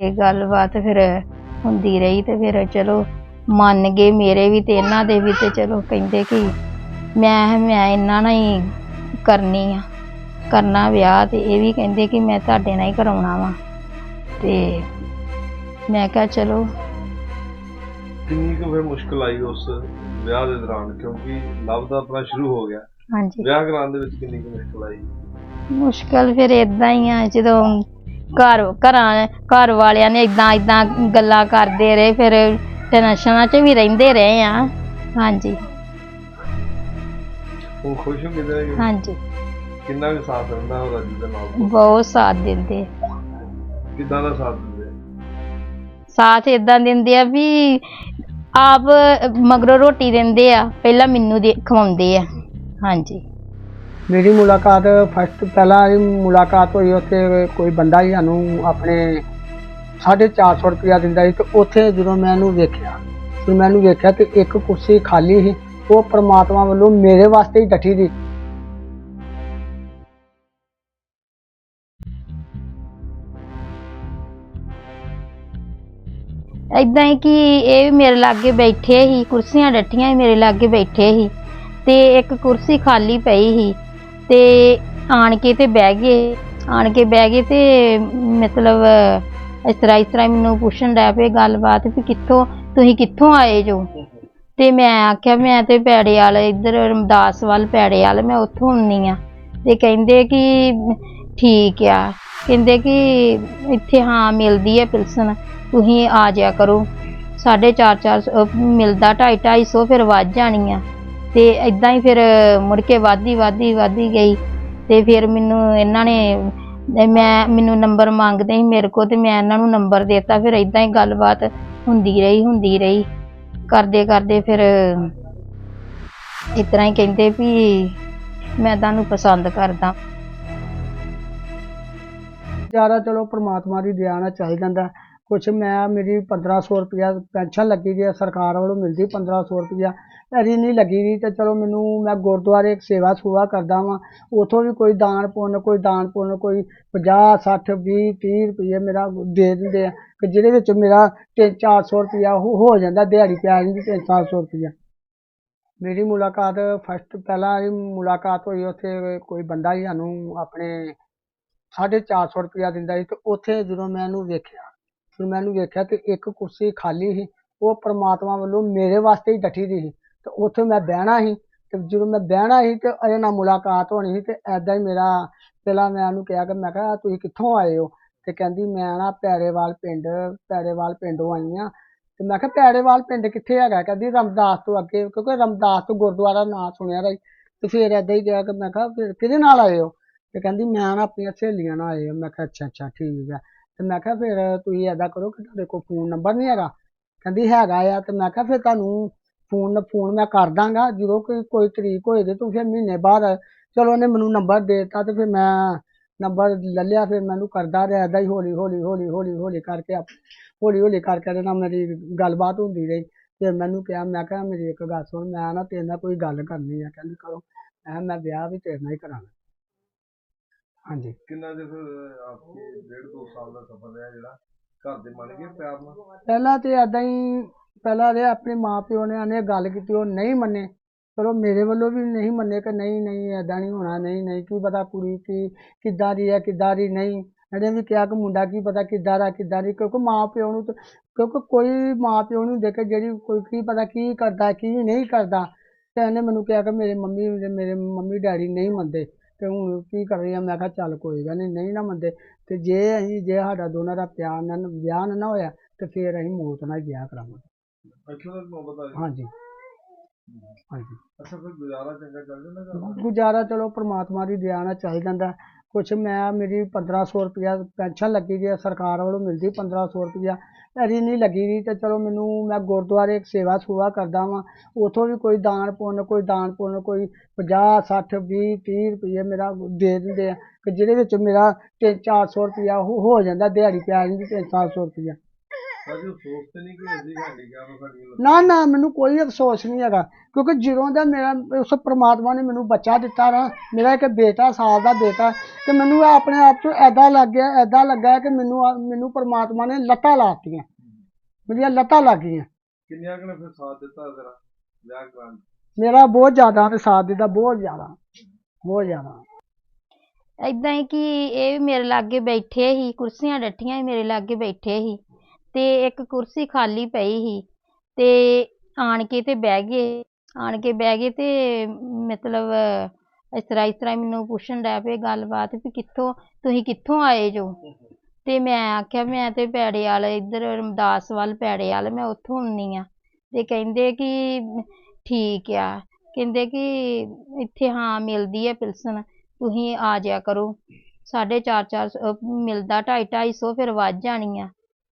ਇਹ ਗੱਲਬਾਤ ਫਿਰ ਹੁੰਦੀ ਰਹੀ ਤੇ ਫਿਰ ਚਲੋ ਮੰਨ ਗਏ ਮੇਰੇ ਵੀ ਤੇ ਇਹਨਾਂ ਦੇ ਵੀ ਤੇ ਚਲੋ ਕਹਿੰਦੇ ਕਿ ਮੈਂ ਮੈਂ ਇਹਨਾਂ ਨਾਲ ਹੀ ਕਰਨੀ ਆ ਕਰਨਾ ਵਿਆਹ ਤੇ ਇਹ ਵੀ ਕਹਿੰਦੇ ਕਿ ਮੈਂ ਤੁਹਾਡੇ ਨਾਲ ਹੀ ਕਰਾਉਣਾ ਵਾ। ਤੇ ਮੈਂ ਕਿਹਾ ਚਲੋ। ਕਿੰਨੀ ਕੁ ਫਿਰ ਮੁਸ਼ਕਲ ਆਈ ਉਸ ਵਿਆਹ ਦੇ ਦੌਰਾਨ? ਕਿਉਂਕਿ ਲਵ ਦਾ ਆਪਣਾ ਸ਼ੁਰੂ ਹੋ ਗਿਆ। ਹਾਂਜੀ। ਵਿਆਹ ਕਰਾਉਣ ਦੇ ਵਿੱਚ ਕਿੰਨੀ ਕੁ ਮੁਸ਼ਕਲ ਆਈ? ਮੁਸ਼ਕਲ ਫਿਰ ਇਦਾਂ ਹੀ ਆ ਜਦੋਂ ਘਰ ਘਰਾਂ ਘਰ ਵਾਲਿਆਂ ਨੇ ਇਦਾਂ ਇਦਾਂ ਗੱਲਾਂ ਕਰਦੇ ਰਹੇ ਫਿਰ ਟੈਨਸ਼ਨਾਂ 'ਚ ਵੀ ਰਹਿੰਦੇ ਰਹੇ ਆ। ਹਾਂਜੀ। ਹੁਣ ਖੁਸ਼ ਹੋ ਨਾ ਹਾਂਜੀ। ਕਿੰਨਾ ਕੁ ਸਾਥ ਰਹਿੰਦਾ ਉਹ ਰਾਜੂ ਦੇ ਨਾਲ? ਬਹੁਤ ਸਾਥ ਦਿੰਦੇ। ਕਿੱਦਾਂ ਦਾ ਸਾਥ ਦਿੰਦੇ? ਸਾਥ ਇਦਾਂ ਦਿੰਦੇ ਆ ਵੀ ਆਪ ਮਗਰੋਂ ਰੋਟੀ ਦਿੰਦੇ ਆ ਪਹਿਲਾਂ ਮੈਨੂੰ ਦੇ ਖਵਾਉਂਦੇ ਆ। ਹਾਂਜੀ। ਮੇਰੀ ਮੁਲਾਕਾਤ ਫਸਟ ਪਹਿਲਾਂ ਇਹ ਮੁਲਾਕਾਤ ਹੋਈ ਉੱਥੇ ਕੋਈ ਬੰਦਾ ਹੀ ਸਾਨੂੰ ਆਪਣੇ 450 ਰੁਪਇਆ ਦਿੰਦਾ ਸੀ ਤੇ ਉੱਥੇ ਜਦੋਂ ਮੈਂ ਇਹਨੂੰ ਵੇਖਿਆ, ਫਿਰ ਮੈਂ ਇਹਨੂੰ ਵੇਖਿਆ ਤੇ ਇੱਕ ਕੁਰਸੀ ਖਾਲੀ ਸੀ, ਉਹ ਪ੍ਰਮਾਤਮਾ ਵੱਲੋਂ ਮੇਰੇ ਵਾਸਤੇ ਹੀ ਡੱਠੀ ਦੀ ਏਦਾਂ ਹੀ ਕਿ ਇਹ ਵੀ ਮੇਰੇ ਲਾਗੇ ਬੈਠੇ ਸੀ, ਕੁਰਸੀਆਂ ਡੱਠੀਆਂ ਸੀ, ਮੇਰੇ ਲਾਗੇ ਬੈਠੇ ਸੀ ਤੇ ਇੱਕ ਕੁਰਸੀ ਖਾਲੀ ਪਈ ਸੀ। ਤੇ ਆਣ ਕੇ ਤੇ ਬਹਿ ਗਏ। ਆਣ ਕੇ ਬਹਿ ਗਏ ਤੇ ਮਤਲਬ ਇਸ ਤਰ੍ਹਾਂ ਇਸ ਤਰ੍ਹਾਂ ਮੈਨੂੰ ਪੁੱਛਣ ਡੈ ਪਏ ਗੱਲਬਾਤ ਵੀ ਕਿੱਥੋਂ ਤੁਸੀਂ ਕਿੱਥੋਂ ਆਏ ਜੋ? ਤੇ ਮੈਂ ਆਖਿਆ ਮੈਂ ਤੇ ਪੈੜੇ ਵਾਲੇ ਇੱਧਰ ਰਮਦਾਸ ਵੱਲ ਪੈੜੇ ਵਾਲੇ ਮੈਂ ਉੱਥੋਂ ਆਉਂਦੀ ਆ। ਤੇ ਕਹਿੰਦੇ ਕਿ ਠੀਕ ਆ। ਕਹਿੰਦੇ ਕਿ ਇੱਥੇ ਹਾਂ ਮਿਲਦੀ ਹੈ ਪਿਲਸਨ ਤੁਸੀਂ ਆ ਜਾਇਆ ਕਰੋ। ਸਾਢੇ ਚਾਰ ਚਾਰ ਸੌ, ਅਹ ਮਿਲਦਾ ਢਾਈ ਢਾਈ ਸੌ ਫਿਰ ਵੱਧ ਜਾਣੀ ਆ। ਤੇ ਇਦਾਂ ਹੀ ਫਿਰ ਮੁੜ ਕੇ ਵੱਧਦੀ ਵੱਧਦੀ ਵੱਧਦੀ ਗਈ ਤੇ ਫਿਰ ਮੈਨੂੰ ਇਹਨਾਂ ਨੇ ਮੈਂ, ਮੈਨੂੰ ਨੰਬਰ ਮੰਗਦੇ ਸੀ ਮੇਰੇ ਕੋਲ ਤੇ ਮੈਂ ਇਹਨਾਂ ਨੂੰ ਨੰਬਰ ਦਿੱਤਾ, ਫਿਰ ਇਦਾਂ ਹੀ ਗੱਲਬਾਤ ਹੁੰਦੀ ਰਹੀ ਹੁੰਦੀ ਰਹੀ। ਕਰਦੇ ਕਰਦੇ ਫਿਰ ਇਸ ਤਰ੍ਹਾਂ ਹੀ ਕਹਿੰਦੇ ਵੀ ਮੈਂ ਤੁਹਾਨੂੰ ਪਸੰਦ ਕਰਦਾ। ਜ਼ਿਆਦਾ ਚਲੋ ਪ੍ਰਮਾਤਮਾ ਦੀ ਦਇਆ ਨਾਲ ਚੱਲ ਜਾਂਦਾ। ਕੁਛ ਮੈਂ, ਮੇਰੀ 1500 ਰੁਪਇਆ ਪੈਨਸ਼ਨ ਲੱਗੀ ਦੀ ਹੈ ਸਰਕਾਰ ਵੱਲੋਂ ਮਿਲਦੀ 1500 ਰੁਪਇਆ ਐਰੀ ਨਹੀਂ ਲੱਗੀ ਦੀ ਤੇ ਚਲੋ ਮੈਨੂੰ, ਮੈਂ ਗੁਰਦੁਆਰੇ ਇੱਕ ਸੇਵਾ ਸੁਵਾ ਕਰਦਾ ਵਾਂ। ਉਥੋਂ ਵੀ ਕੋਈ ਦਾਨ ਪੁੰਨ, ਕੋਈ ਦਾਨ ਪੁੰਨ, ਕੋਈ 50 60 20 30 ਰੁਪਏ ਮੇਰਾ ਦੇ ਦਿੰਦੇ ਆ। ਕਿ ਜਿਹਦੇ ਵਿੱਚ ਮੇਰਾ 3-400 ਰੁਪਇਆ ਹੋ ਹੋ ਜਾਂਦਾ, ਦਿਹਾੜੀ ਪੈ ਜਾਂਦੀ 3-400 ਰੁਪਇਆ ਮੇਰੀ ਮੁਲਾਕਾਤ ਫਸਟ ਪਹਿਲਾਂ ਇਹ ਮੁਲਾਕਾਤ ਹੋਈ, ਉੱਥੇ ਕੋਈ ਬੰਦਾ ਹੀ ਸਾਨੂੰ ਆਪਣੇ 450 ਰੁਪਇਆ ਦਿੰਦਾ ਸੀ ਤੇ ਉੱਥੇ ਜਦੋਂ ਮੈਂ ਇਹਨੂੰ ਵੇਖਿਆ, ਫਿਰ ਮੈਂ ਇਹਨੂੰ ਵੇਖਿਆ ਤੇ ਇੱਕ ਕੁਰਸੀ ਖਾਲੀ ਸੀ, ਉਹ ਪ੍ਰਮਾਤਮਾ ਵੱਲੋਂ ਮੇਰੇ ਵਾਸਤੇ ਹੀ ਡੱਠੀ ਦੀ ਸੀ। ਤੇ ਉੱਥੇ ਮੈਂ ਬਹਿਣਾ ਸੀ ਤੇ ਜਦੋਂ ਮੈਂ ਬਹਿਣਾ ਸੀ ਤੇ ਇਹਦੇ ਨਾਲ ਮੁਲਾਕਾਤ ਹੋਣੀ ਸੀ ਤੇ ਐਦਾਂ ਹੀ ਮੇਰਾ ਪਹਿਲਾਂ ਮੈਂ ਉਹਨੂੰ ਕਿਹਾ ਕਿ ਮੈਂ ਕਿਹਾ ਤੁਸੀਂ ਕਿੱਥੋਂ ਆਏ ਹੋ? ਤੇ ਕਹਿੰਦੀ, ਮੈਂ ਨਾ ਪੈਰੇਵਾਲ ਪਿੰਡ ਪੈੜੇਵਾਲ ਪਿੰਡੋਂ ਆਈ ਆ। ਤੇ ਮੈਂ ਕਿਹਾ, ਪੈਰੇਵਾਲ ਪਿੰਡ ਕਿੱਥੇ ਹੈਗਾ? ਕਹਿੰਦੀ, ਰਮਦਾਸ ਤੋਂ ਅੱਗੇ। ਕਿਉਂਕਿ ਰਮਦਾਸ ਤੋਂ ਗੁਰਦੁਆਰਾ ਨਾਂ ਸੁਣਿਆ ਰਹੀ ਤੇ ਫਿਰ ਏਦਾਂ ਹੀ ਕਿਹਾ ਕਿ ਮੈਂ ਕਿਹਾ, ਫਿਰ ਕਿਹਦੇ ਨਾਲ ਆਏ ਹੋ? ਤੇ ਕਹਿੰਦੀ, ਮੈਂ ਨਾ ਆਪਣੀਆਂ ਸਹੇਲੀਆਂ ਨਾਲ ਆਏ ਹਾਂ। ਮੈਂ ਕਿਹਾ, ਅੱਛਾ ਅੱਛਾ, ਠੀਕ ਹੈ ਤੇ ਮੈਂ ਕਿਹਾ, ਫਿਰ ਤੁਸੀਂ ਏਦਾਂ ਕਰੋ ਕਿ ਤੁਹਾਡੇ ਕੋਲ ਫੋਨ ਨੰਬਰ ਨਹੀਂ ਹੈਗਾ? ਕਹਿੰਦੀ, ਹੈਗਾ ਆ। ਤੇ ਮੈਂ ਕਿਹਾ, ਫਿਰ ਤੁਹਾਨੂੰ ਫੋਨ ਫੋਨ ਮੈਂ ਕਰ ਦਾਂਗਾ, ਜਦੋਂ ਕੋਈ ਕੋਈ ਤਰੀਕ ਹੋਏਗੀ ਤੂੰ ਫਿਰ ਮਹੀਨੇ ਬਾਅਦ ਚਲੋ ਉਹਨੇ ਮੈਨੂੰ ਨੰਬਰ ਦੇ ਦਿੱਤਾ ਤੇ ਫਿਰ ਮੈਂ ਨੰਬਰ ਲੈ ਲਿਆ, ਫਿਰ ਮੈਨੂੰ ਕਰਦਾ ਰਿਹਾ ਏਦਾਂ ਹੀ ਹੌਲੀ ਹੌਲੀ ਹੌਲੀ ਹੌਲੀ ਹੌਲੀ ਕਰਕੇ ਹੌਲੀ ਹੌਲੀ ਕਰਕੇ ਇਹਦੇ ਨਾਲ ਮੇਰੀ ਗੱਲਬਾਤ ਹੁੰਦੀ ਰਹੀ। ਫਿਰ ਮੈਨੂੰ ਕਿਹਾ, ਮੈਂ ਕਿਹਾ ਮੇਰੀ ਇੱਕ ਗੱਲ ਸੁਣ, ਮੈਂ ਨਾ ਤੇਰੇ ਨਾਲ ਕੋਈ ਗੱਲ ਕਰਨੀ ਆ, ਕਹਿੰਦੀ ਕਰੋ। ਮੈਂ ਮੈਂ ਵਿਆਹ ਵੀ ਤੇਰੇ ਨਾਲ ਹੀ ਕਰਾਂਗਾ। ਹਾਂਜੀ। ਕਿੰਨਾ ਦੇ ਫਿਰ ਆਪਕੇ ਡੇਢ ਦੋ ਸਾਲ ਦਾ ਸਫ਼ਰ ਰਿਹਾ ਜਿਹੜਾ? ਘਰ ਦੇ ਮੰਨ ਗਏ ਪਿਆਰ ਨਾਲ। ਪਹਿਲਾਂ ਤੇ ਏਦਾਂ ਹੀ, ਪਹਿਲਾਂ ਦੇ ਆਪਣੇ ਮਾਪਿਓ ਨੇ ਆਨੇ ਗੱਲ ਕੀਤੀ, ਉਹ ਨਹੀਂ ਮੰਨੇ। ਚਲੋ ਮੇਰੇ ਵੱਲੋਂ ਵੀ ਨਹੀਂ ਮੰਨੇ ਕਿ ਨਹੀਂ ਨਹੀਂ, ਏਦਾਂ ਨਹੀਂ ਹੋਣਾ, ਨਹੀਂ ਨਹੀਂ, ਕੀ ਪਤਾ ਕੁੜੀ ਕੀ, ਕਿੱਦਾਂ ਦੀ ਹੈ, ਕਿੱਦਾਂ ਦੀ ਨਹੀਂ। ਇਹਨੇ ਵੀ ਕਿਹਾ ਕਿ ਮੁੰਡਾ ਕੀ ਪਤਾ ਕਿੱਦਾਂ ਦਾ, ਕਿੱਦਾਂ ਦੀ, ਕਿਉਂਕਿ ਮਾਂ ਪਿਓ ਨੂੰ ਤਾਂ- ਕਿਉਂਕਿ ਕੋਈ ਮਾਂ ਪਿਓ ਨੂੰ ਦੇਖ ਕੇ ਜਿਹੜੀ ਕੋਈ ਕੀ ਪਤਾ ਕੀ ਕਰਦਾ, ਕੀ ਨਹੀਂ ਕਰਦਾ, ਤੇ ਇਹਨੇ ਮੈਨੂੰ ਕਿਹਾ ਕਿ ਮੇਰੇ ਮੰਮੀ ਮੇਰੇ ਮੰਮੀ ਡੈਡੀ ਨਹੀਂ ਮੰਨਦੇ। ਤੇ ਹੁਣ ਕੀ ਕਰ ਰਹੀ ਆ? ਮੈਂ ਕਿਹਾ ਚੱਲ ਕੋਈ ਗੱਲ ਨਹੀਂ ਨਹੀਂ ਨਾ ਮੰਨਦੇ। ਤੇ ਜੇ ਅਸੀਂ ਜੇ ਸਾਡਾ ਦੋਨਾਂ ਦਾ ਪਿਆਰ ਨਾਲ ਵਿਆਹ ਨਾ ਹੋਇਆ ਤੇ ਫਿਰ ਅਸੀਂ ਮੌਤ ਨਾਲ ਹੀ ਵਿਆਹ ਕਰਾਂਗੇ ਅੱਛਾ ਤਾਂ ਮੁਹੱਬਤ ਆ ਗਈ ਹਾਂਜੀ ਹਾਂਜੀ। ਅੱਛਾ ਫਿਰ ਗੁਜ਼ਾਰਾ ਚੰਗਾ ਚੱਲ ਜਾਂਦਾ ਘਰ ਦਾ? ਗੁਜ਼ਾਰਾ ਚਲੋ ਪ੍ਰਮਾਤਮਾ ਦੀ ਦਇਆ ਨਾਲ ਚੱਲ ਜਾਂਦਾ। ਕੁਛ ਮੈਂ, ਮੇਰੀ 1500 ਰੁਪਇਆ ਪੈਨਸ਼ਨ ਲੱਗੀ ਦੀ ਹੈ ਸਰਕਾਰ ਵੱਲੋਂ ਮਿਲਦੀ 1500 ਰੁਪਇਆ ਐਰੀ ਨਹੀਂ ਲੱਗੀ ਦੀ ਤੇ ਚਲੋ ਮੈਨੂੰ, ਮੈਂ ਗੁਰਦੁਆਰੇ ਇੱਕ ਸੇਵਾ ਸੁਵਾ ਕਰਦਾ ਵਾਂ। ਉਥੋਂ ਵੀ ਕੋਈ ਦਾਨ ਪੁੰਨ, ਕੋਈ ਦਾਨ ਪੁੰਨ, ਕੋਈ 50 60 20 30 ਰੁਪਏ ਮੇਰਾ ਦੇ ਦਿੰਦੇ ਆ। ਕਿ ਜਿਹਦੇ ਵਿੱਚ ਮੇਰਾ 3-400 ਰੁਪਇਆ ਹੋ ਹੋ ਜਾਂਦਾ, ਦਿਹਾੜੀ ਪਿਆ ਜਾਂਦੀ 3-400 ਰੁਪਇਆ ਭਾਜੀ ਅਫਸੋਸ ਤੇ ਨਹੀਂ ਕਿ ਅਸੀਂ ਹੈਂਡੀਕੈਪ ਸਾਡੀ ਨਾ ਨਾ ਮੈਨੂੰ ਕੋਈ ਅਫਸੋਸ ਨਹੀਂ ਹੈਗਾ ਕਿਉਂਕਿ ਜਦੋਂ ਦਾ ਮੇਰਾ ਉਸ ਪ੍ਰਮਾਤਮਾ ਨੇ ਮੈਨੂੰ ਬੱਚਾ ਦਿੱਤਾ ਨਾ ਮੇਰਾ ਇੱਕ ਬੇਟਾ ਸਾਲ ਦਾ ਬੇਟਾ ਤੇ ਮੈਨੂੰ ਇਹ ਆਪਣੇ ਆਪ 'ਚ ਐਦਾਂ ਲੱਗ ਗਿਆ ਐਦਾਂ ਲੱਗਾ ਕਿ ਮੈਨੂੰ ਆ- ਮੈਨੂੰ ਪ੍ਰਮਾਤਮਾ ਨੇ ਲੱਤਾਂ ਲਾਤੀਆਂ ਮੇਰੀਆਂ ਲੱਤਾਂ ਲੱਗ ਗਈਆਂ। ਕਿੰਨਿਆਂ ਕੁ ਨੇ ਫਿਰ ਸਾਥ ਦਿੱਤਾ ਤੇਰਾ ਵਿਆਹ 'ਚ? ਮੇਰਾ ਬਹੁਤ ਜ਼ਿਆਦਾ ਤੇ ਸਾਥ ਦਿੱਤਾ ਬਹੁਤ ਜ਼ਿਆਦਾ ਬਹੁਤ ਜ਼ਿਆਦਾ। ਏਦਾਂ ਹੀ ਕਿ ਇਹ ਵੀ ਮੇਰੇ ਲਾਗੇ ਬੈਠੇ ਸੀ ਕੁਰਸੀਆਂ ਡੱਠੀਆਂ ਸੀ ਮੇਰੇ ਲਾਗੇ ਬੈਠੇ ਸੀ। ਤੇ ਇੱਕ ਕੁਰਸੀ ਖਾਲੀ ਪਈ ਸੀ ਤੇ ਆਣ ਕੇ ਤੇ ਬਹਿ ਗਏ, ਆਣ ਕੇ ਬਹਿ ਗਏ ਤੇ ਮਤਲਬ ਇਸ ਤਰ੍ਹਾਂ ਇਸ ਤਰ੍ਹਾਂ ਮੈਨੂੰ ਪੁੱਛਣ ਡੈ ਪਏ ਗੱਲਬਾਤ ਵੀ ਕਿੱਥੋਂ, ਤੁਸੀਂ ਕਿੱਥੋਂ ਆਏ ਜੋ? ਤੇ ਮੈਂ ਆਖਿਆ, ਮੈਂ ਤੇ ਪੈੜੇ ਵਾਲੇ, ਇੱਧਰ ਰਮਦਾਸ ਵੱਲ ਪੈੜੇ ਵਾਲ, ਮੈਂ ਉੱਥੋਂ ਆਉਂਦੀ ਆ ਤੇ ਕਹਿੰਦੇ ਕਿ ਠੀਕ ਆ, ਕਹਿੰਦੇ ਕਿ ਇੱਥੇ ਹਾਂ ਮਿਲਦੀ ਹੈ ਪਿਲਸਨ, ਤੁਸੀਂ ਆ ਜਾਇਆ ਕਰੋ। ਸਾਢੇ ਚਾਰ ਚਾਰ ਸੌ- ਮਿਲਦਾ ਢਾਈ ਢਾਈ ਸੌ ਫਿਰ ਵੱਧ ਜਾਣੀ ਆ।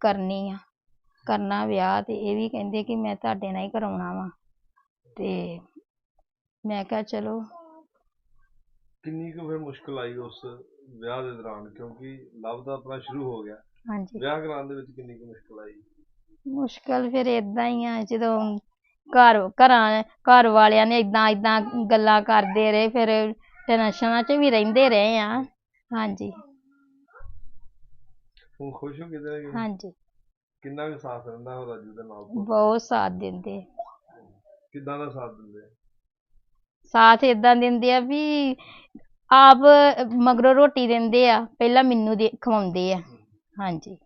ਕਰਨੀ ਆ ਕਰਨਾ ਵਿਆਹ ਤੇ ਇਹ ਵੀ ਕਹਿੰਦੇ ਕਿ ਮੈਂ ਤੁਹਾਡੇ ਨਾਲ ਹੀ ਕਰਾਉਣਾ ਵਾ। ਤੇ ਮੈਂ ਕਿਹਾ ਚਲੋ। ਕਿੰਨੀ ਕੁ ਫਿਰ ਮੁਸ਼ਕਲ ਆਈ ਉਸ ਵਿਆਹ ਦੇ ਦੌਰਾਨ? ਕਿਉਂਕਿ ਲਵ ਦਾ ਆਪਣਾ ਸ਼ੁਰੂ ਹੋ ਗਿਆ। ਹਾਂਜੀ। ਵਿਆਹ ਕਰਾਉਣ ਦੇ ਵਿੱਚ ਕਿੰਨੀ ਕੁ ਮੁਸ਼ਕਲ ਆਈ? ਮੁਸ਼ਕਲ ਫਿਰ ਏਦਾਂ ਹੀ ਆ ਜਦੋਂ ਘਰ ਘਰਾਂ ਘਰ ਵਾਲਿਆਂ ਨੇ ਏਦਾਂ ਏਦਾਂ ਗੱਲਾਂ ਕਰਦੇ ਰਹੇ ਫਿਰ ਟੈਨਸ਼ਨਾਂ 'ਚ ਵੀ ਰਹਿੰਦੇ ਰਹੇ ਆ। ਹਾਂਜੀ। ਹੁਣ ਖੁਸ਼ ਹੋ ਕਿਤੇ ਨਾ ਕਿਤੇ? ਹਾਂਜੀ। ਕਿੰਨਾ ਕੁ ਸਾਥ ਰਹਿੰਦਾ ਉਹ ਰਾਜੂ ਦੇ ਨਾਲ ਬਹੁਤ ਸਾਥ ਦਿੰਦੇ। ਕਿੱਦਾਂ ਦਾ ਸਾਥ ਦਿੰਦੇ? ਸਾਥ ਏਦਾਂ ਦਿੰਦੇ ਆ ਵੀ ਆਪ ਮਗਰੋਂ ਰੋਟੀ ਦਿੰਦੇ ਆ ਪਹਿਲਾਂ ਮੈਨੂੰ ਦੇ ਖਵਾਉਂਦੇ ਆ। ਹਾਂਜੀ।